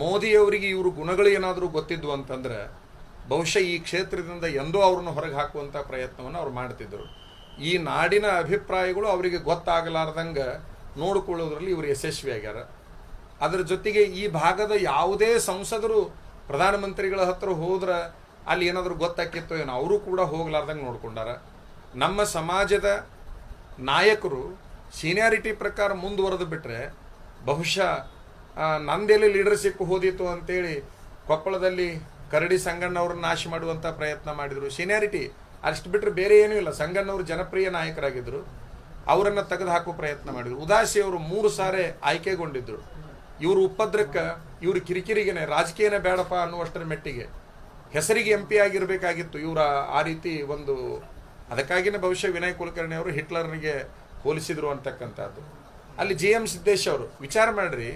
ಮೋದಿಯವರಿಗೆ ಇವರು ಗುಣಗಳು ಏನಾದರೂ ಗೊತ್ತಿದ್ವು ಅಂತಂದ್ರೆ, ಬಹುಶಃ ಈ ಕ್ಷೇತ್ರದಿಂದ ಎಂದೋ ಅವ್ರನ್ನ ಹೊರಗೆ ಹಾಕುವಂಥ ಪ್ರಯತ್ನವನ್ನು ಅವ್ರು ಮಾಡ್ತಿದ್ದರು ಈ ನಾಡಿನ ಅಭಿಪ್ರಾಯಗಳು ಅವರಿಗೆ ಗೊತ್ತಾಗಲಾರ್ದಂಗೆ ನೋಡಿಕೊಳ್ಳೋದ್ರಲ್ಲಿ ಇವರು ಯಶಸ್ವಿ ಆಗ್ಯಾರ. ಅದರ ಜೊತೆಗೆ ಈ ಭಾಗದ ಯಾವುದೇ ಸಂಸದರು ಪ್ರಧಾನಮಂತ್ರಿಗಳ ಹತ್ರ ಹೋದ್ರೆ ಅಲ್ಲಿ ಏನಾದರೂ ಗೊತ್ತಾಕಿತ್ತು ಏನೋ, ಅವರು ಕೂಡ ಹೋಗ್ಲಾರ್ದಂಗೆ ನೋಡ್ಕೊಂಡಾರ. ನಮ್ಮ ಸಮಾಜದ ನಾಯಕರು ಸೀನಿಯಾರಿಟಿ ಪ್ರಕಾರ ಮುಂದುವರೆದು ಬಿಟ್ಟರೆ ಬಹುಶಃ ನಂದೆಲ್ಲಿ ಲೀಡರ್ಶಿಪ್ ಹೋದಿತ್ತು ಅಂತೇಳಿ ಕೊಪ್ಪಳದಲ್ಲಿ ಕರಡಿ ಸಂಗಣ್ಣವ್ರನ್ನ ನಾಶ ಮಾಡುವಂಥ ಪ್ರಯತ್ನ ಮಾಡಿದರು. ಸೀನಿಯಾರಿಟಿ ಅಷ್ಟು ಬಿಟ್ಟರೆ ಬೇರೆ ಏನೂ ಇಲ್ಲ. ಸಂಗಣ್ಣವರು ಜನಪ್ರಿಯ ನಾಯಕರಾಗಿದ್ದರು ಅವರನ್ನು ತೆಗೆದು ಹಾಕುವ ಪ್ರಯತ್ನ ಮಾಡಿದರು. ಉದಾಸಿ ಅವರು ಮೂರು ಸಾರಿ ಆಯ್ಕೆಗೊಂಡಿದ್ದರು ಇವರು ಉಪದ್ರಕ್ಕೆ, ಇವರು ಕಿರಿಕಿರಿಗೆನೆ, ರಾಜಕೀಯನೇ ಬೇಡಪ್ಪ ಅನ್ನುವಷ್ಟರ ಮೆಟ್ಟಿಗೆ. ಹೆಸರಿಗೆ ಎಂ ಪಿ ಆಗಿರಬೇಕಾಗಿತ್ತು. ಇವರ ಆ ರೀತಿ ಒಂದು ಅದಕ್ಕಾಗಿನೇ ಭವಿಷ್ಯ ವಿನಯ್ ಕುಲಕರ್ಣಿ ಅವರು ಹಿಟ್ಲರ್ನಿಗೆ ಹೋಲಿಸಿದ್ರು ಅಂತಕ್ಕಂಥದ್ದು. ಅಲ್ಲಿ ಜಿ ಎಂ ಸಿದ್ದೇಶ್ ಅವರು, ವಿಚಾರ ಮಾಡ್ರಿ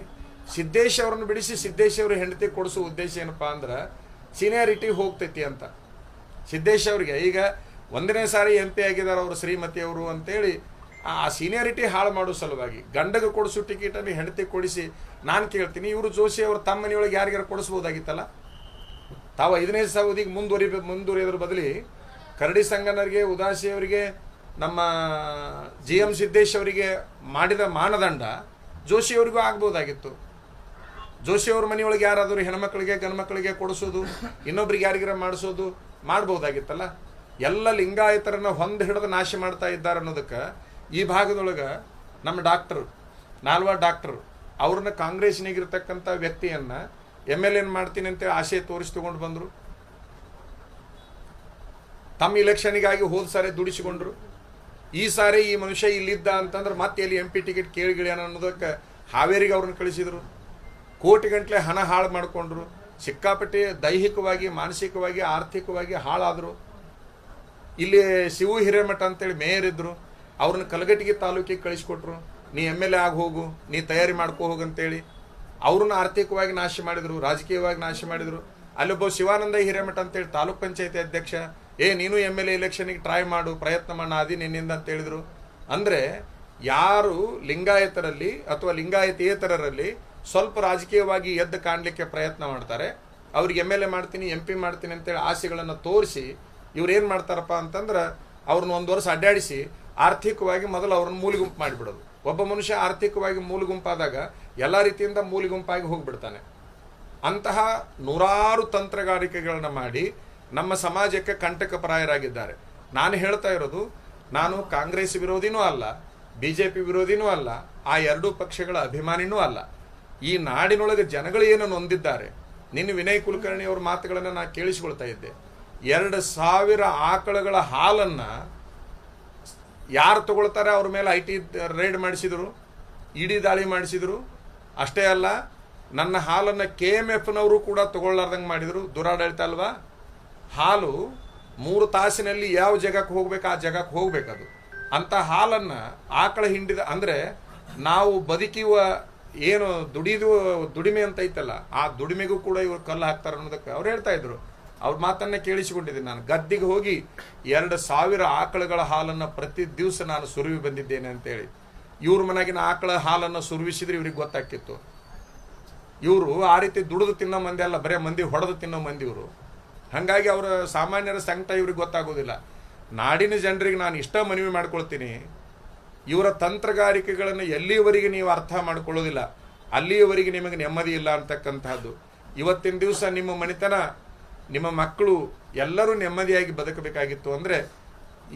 ಸಿದ್ದೇಶ್ ಅವ್ರನ್ನ ಬಿಡಿಸಿ ಸಿದ್ದೇಶ್ ಅವ್ರ ಹೆಂಡತಿ ಕೊಡಿಸೋ ಉದ್ದೇಶ ಏನಪ್ಪಾ ಅಂದ್ರೆ ಸೀನಿಯಾರಿಟಿ ಹೋಗ್ತೈತಿ ಅಂತ. ಸಿದ್ದೇಶ್ ಅವರಿಗೆ ಈಗ ಒಂದನೇ ಸಾರಿ ಎಂ ಪಿ ಆಗಿದ್ದಾರೆ ಅವರು, ಶ್ರೀಮತಿ ಅವರು ಅಂತೇಳಿ ಆ ಸೀನಿಯಾರಿಟಿ ಹಾಳು ಮಾಡೋ ಸಲುವಾಗಿ ಗಂಡಗೆ ಕೊಡಿಸೋ ಟಿಕೆಟನ್ನು ಹೆಂಡತಿ ಕೊಡಿಸಿ ನಾನು ಕೇಳ್ತೀನಿ, ಇವರು ಜೋಶಿ ಅವರು ತಮ್ಮ ಮನೆಯೊಳಗೆ ಯಾರಿಗಾರು ಕೊಡಿಸ್ಬೋದಾಗಿತ್ತಲ್ಲ? ತಾವು ಐದನೇ ಸಾವಿರದಿಗೆ ಮುಂದುವರಿ ಮುಂದುವರಿಯೋದ್ರ ಬದಲಿ ಕರಡಿ ಸಂಗನರಿಗೆ, ಉದಾಸಿ ಅವರಿಗೆ, ನಮ್ಮ ಜಿ ಎಂ ಸಿದ್ದೇಶ್ ಅವರಿಗೆ ಮಾಡಿದ ಮಾನದಂಡ ಜೋಶಿ ಅವರಿಗೂ ಆಗ್ಬೋದಾಗಿತ್ತು. ಜೋಶಿ ಅವ್ರ ಮನೆಯೊಳಗೆ ಯಾರಾದರೂ ಹೆಣ್ಮಕ್ಳಿಗೆ, ಗಂಡ್ಮಕ್ಳಿಗೆ ಕೊಡಿಸೋದು, ಇನ್ನೊಬ್ರಿಗೆ ಯಾರಿಗಾರ ಮಾಡಿಸೋದು ಮಾಡ್ಬೋದಾಗಿತ್ತಲ್ಲ? ಎಲ್ಲ ಲಿಂಗಾಯತರನ್ನ ಹೊಂದು ಹಿಡಿದು ನಾಶ ಮಾಡ್ತಾ ಇದ್ದಾರೆ ಅನ್ನೋದಕ್ಕೆ ಈ ಭಾಗದೊಳಗೆ ನಮ್ಮ ಡಾಕ್ಟರ್, ನಾಲ್ವ ಡಾಕ್ಟರ್, ಅವ್ರನ್ನ ಕಾಂಗ್ರೆಸ್ನಾಗಿರ್ತಕ್ಕಂಥ ವ್ಯಕ್ತಿಯನ್ನ ಎಂ ಎಲ್ ಎನ್ ಮಾಡ್ತೀನಿ ಅಂತ ಆಸೆ ತೋರಿಸಿ ತಗೊಂಡು ಬಂದರು. ತಮ್ಮ ಇಲೆಕ್ಷನಿಗಾಗಿ ಹೋದ ಸಾರಿ ದುಡಿಸಿಕೊಂಡ್ರು. ಈ ಸಾರಿ ಈ ಮನುಷ್ಯ ಇಲ್ಲಿದ್ದ ಅಂತಂದ್ರೆ ಮತ್ತೆ ಎಲ್ಲಿ ಎಂ ಪಿ ಟಿಕೆಟ್ ಕೇಳಿಗಿಳಿಯೋಣ ಅನ್ನೋದಕ್ಕೆ ಹಾವೇರಿಗೆ ಅವ್ರನ್ನ ಕಳಿಸಿದ್ರು. ಕೋಟಿ ಗಂಟ್ಲೆ ಹಣ ಹಾಳು ಮಾಡಿಕೊಂಡ್ರು. ಸಿಕ್ಕಾಪಟ್ಟೆ ದೈಹಿಕವಾಗಿ, ಮಾನಸಿಕವಾಗಿ, ಆರ್ಥಿಕವಾಗಿ ಹಾಳಾದರು. ಇಲ್ಲಿ ಶಿವು ಹಿರೇಮಠ ಅಂತೇಳಿ ಮೇಯರ್ ಇದ್ದರು ಅವ್ರನ್ನ ಕಲಗಟ್ಟಿಗೆ ತಾಲೂಕಿಗೆ ಕಳಿಸ್ಕೊಟ್ರು. ನೀ ಎಂ ಎಲ್ ಎ ಆಗಿ ಹೋಗು, ನೀ ತಯಾರಿ ಮಾಡ್ಕೋ ಹೋಗು ಅಂತೇಳಿ ಅವ್ರನ್ನ ಆರ್ಥಿಕವಾಗಿ ನಾಶ ಮಾಡಿದರು, ರಾಜಕೀಯವಾಗಿ ನಾಶ ಮಾಡಿದರು. ಅಲ್ಲೊಬ್ಬ ಶಿವಾನಂದ ಹಿರೇಮಠ ಅಂತೇಳಿ ತಾಲೂಕ್ ಪಂಚಾಯತಿ ಅಧ್ಯಕ್ಷ, ಏ, ನೀನು ಎಂ ಎಲ್ ಎ ಇಲೆಕ್ಷನಿಗೆ ಟ್ರೈ ಮಾಡು, ಪ್ರಯತ್ನ ಮಾಡ, ಅದಿ ನಿನ್ನಿಂದ ಅಂತ ಹೇಳಿದರು. ಅಂದ್ರೆ ಯಾರು ಲಿಂಗಾಯತರಲ್ಲಿ ಅಥವಾ ಲಿಂಗಾಯತೇತರರಲ್ಲಿ ಸ್ವಲ್ಪ ರಾಜಕೀಯವಾಗಿ ಎದ್ದು ಕಾಣಲಿಕ್ಕೆ ಪ್ರಯತ್ನ ಮಾಡ್ತಾರೆ. ಅವ್ರಿಗೆ ಎಂ ಎಲ್ ಎ ಮಾಡ್ತೀನಿ ಎಂ ಪಿ ಮಾಡ್ತೀನಿ ಅಂತೇಳಿ ಆಸೆಗಳನ್ನು ತೋರಿಸಿ ಇವ್ರು ಏನು ಮಾಡ್ತಾರಪ್ಪ ಅಂತಂದ್ರೆ ಅವ್ರನ್ನ ಒಂದು ವರ್ಷ ಅಡ್ಡಾಡಿಸಿ ಆರ್ಥಿಕವಾಗಿ ಮೊದಲು ಅವ್ರನ್ನ ಮೂಲಿಗುಂಪು ಮಾಡಿಬಿಡೋದು. ಒಬ್ಬ ಮನುಷ್ಯ ಆರ್ಥಿಕವಾಗಿ ಮೂಲಿಗುಂಪಾದಾಗ ಎಲ್ಲ ರೀತಿಯಿಂದ ಮೂಲಿಗುಂಪಾಗಿ ಹೋಗಿಬಿಡ್ತಾನೆ. ಅಂತಹ ನೂರಾರು ತಂತ್ರಗಾರಿಕೆಗಳನ್ನು ಮಾಡಿ ನಮ್ಮ ಸಮಾಜಕ್ಕೆ ಕಂಟಕಪ್ರಾಯರಾಗಿದ್ದಾರೆ ನಾನು ಹೇಳ್ತಾ ಇರೋದು, ನಾನು ಕಾಂಗ್ರೆಸ್ ವಿರೋಧಿನೂ ಅಲ್ಲ ಬಿ ಜೆ ಪಿ ವಿರೋಧಿನೂ ಅಲ್ಲ, ಆ ಎರಡೂ ಪಕ್ಷಗಳ ಅಭಿಮಾನಿನೂ ಅಲ್ಲ. ಈ ನಾಡಿನೊಳಗೆ ಜನಗಳು ಏನು ನೊಂದಿದ್ದಾರೆ? ನಿನ್ನ ವಿನಯ್ ಕುಲಕರ್ಣಿ ಅವ್ರ ಮಾತುಗಳನ್ನು ನಾನು ಕೇಳಿಸ್ಕೊಳ್ತಾ ಇದ್ದೆ. ಎರಡು ಸಾವಿರ ಆಕಳಗಳ ಹಾಲನ್ನು ಯಾರು ತಗೊಳ್ತಾರೆ? ಅವ್ರ ಮೇಲೆ ಐ ಟಿ ರೈಡ್ ಮಾಡಿಸಿದರು, ಇಡಿ ದಾಳಿ ಮಾಡಿಸಿದರು. ಅಷ್ಟೇ ಅಲ್ಲ, ನನ್ನ ಹಾಲನ್ನು ಕೆ ಎಂ ಎಫ್ನವರು ಕೂಡ ತಗೊಳ್ಳಾರ್ದಂಗೆ ಮಾಡಿದರು. ದುರಾಡಳಿತ ಅಲ್ವಾ? ಹಾಲು ಮೂರು ತಾಸಿನಲ್ಲಿ ಯಾವ ಜಾಗಕ್ಕೆ ಹೋಗ್ಬೇಕು, ಆ ಜಾಗಕ್ಕೆ ಹೋಗ್ಬೇಕದು. ಅಂಥ ಹಾಲನ್ನು ಆಕಳ ಹಿಂಡಿದ, ಅಂದರೆ ನಾವು ಬದುಕಿವ ಏನು ದುಡಿದು, ದುಡಿಮೆ ಅಂತ ಐತಲ್ಲ, ಆ ದುಡಿಮೆಗೂ ಕೂಡ ಇವರು ಕಲ್ಲು ಹಾಕ್ತಾರೆ ಅನ್ನೋದಕ್ಕೆ ಅವ್ರು ಹೇಳ್ತಾ ಇದ್ರು. ಅವ್ರ ಮಾತನ್ನೇ ಕೇಳಿಸಿಕೊಂಡಿದ್ದೀನಿ ನಾನು. ಗದ್ದಿಗೆ ಹೋಗಿ ಎರಡು ಸಾವಿರ ಆಕಳುಗಳ ಹಾಲನ್ನು ಪ್ರತಿ ದಿವಸ ನಾನು ಸುರುವಿ ಬಂದಿದ್ದೇನೆ ಅಂತೇಳಿ. ಇವ್ರ ಮನೆಗಿನ ಆಕಳ ಹಾಲನ್ನು ಸುರುವಿಸಿದ್ರೆ ಇವ್ರಿಗೆ ಗೊತ್ತಾಗ್ತಿತ್ತು. ಇವರು ಆ ರೀತಿ ದುಡಿದು ತಿನ್ನೋ ಮಂದಿ ಅಲ್ಲ, ಬರೇ ಮಂದಿ ಹೊಡೆದು ತಿನ್ನೋ ಮಂದಿ ಇವರು. ಹಾಗಾಗಿ ಅವರ ಸಾಮಾನ್ಯರ ಸಂಕಟ ಇವ್ರಿಗೆ ಗೊತ್ತಾಗೋದಿಲ್ಲ. ನಾಡಿನ ಜನರಿಗೆ ನಾನು ಇಷ್ಟ ಮನವಿ ಮಾಡ್ಕೊಳ್ತೀನಿ. ಇವರ ತಂತ್ರಗಾರಿಕೆಗಳನ್ನು ಎಲ್ಲಿಯವರೆಗೆ ನೀವು ಅರ್ಥ ಮಾಡ್ಕೊಳ್ಳೋದಿಲ್ಲ, ಅಲ್ಲಿಯವರೆಗೆ ನಿಮಗೆ ನೆಮ್ಮದಿ ಇಲ್ಲ ಅಂತಕ್ಕಂಥದ್ದು ಇವತ್ತಿನ ದಿವಸ ನಿಮ್ಮ ಮನೆತನ, ನಿಮ್ಮ ಮಕ್ಕಳು ಎಲ್ಲರೂ ನೆಮ್ಮದಿಯಾಗಿ ಬದುಕಬೇಕಾಗಿತ್ತು ಅಂದರೆ,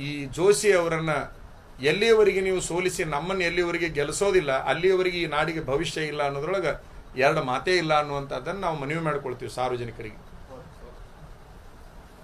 ಈ ಜೋಶಿ ಅವರನ್ನು ಎಲ್ಲಿಯವರೆಗೆ ನೀವು ಸೋಲಿಸಿ ನಮ್ಮನ್ನು ಎಲ್ಲಿಯವರೆಗೆ ಗೆಲ್ಲಿಸೋದಿಲ್ಲ, ಅಲ್ಲಿಯವರೆಗೆ ಈ ನಾಡಿಗೆ ಭವಿಷ್ಯ ಇಲ್ಲ ಅನ್ನೋದ್ರೊಳಗೆ ಎರಡು ಮಾತೇ ಇಲ್ಲ ಅನ್ನುವಂಥದ್ದನ್ನು ನಾವು ಮನವಿ ಮಾಡಿಕೊಳ್ತೀವಿ ಸಾರ್ವಜನಿಕರಿಗೆ.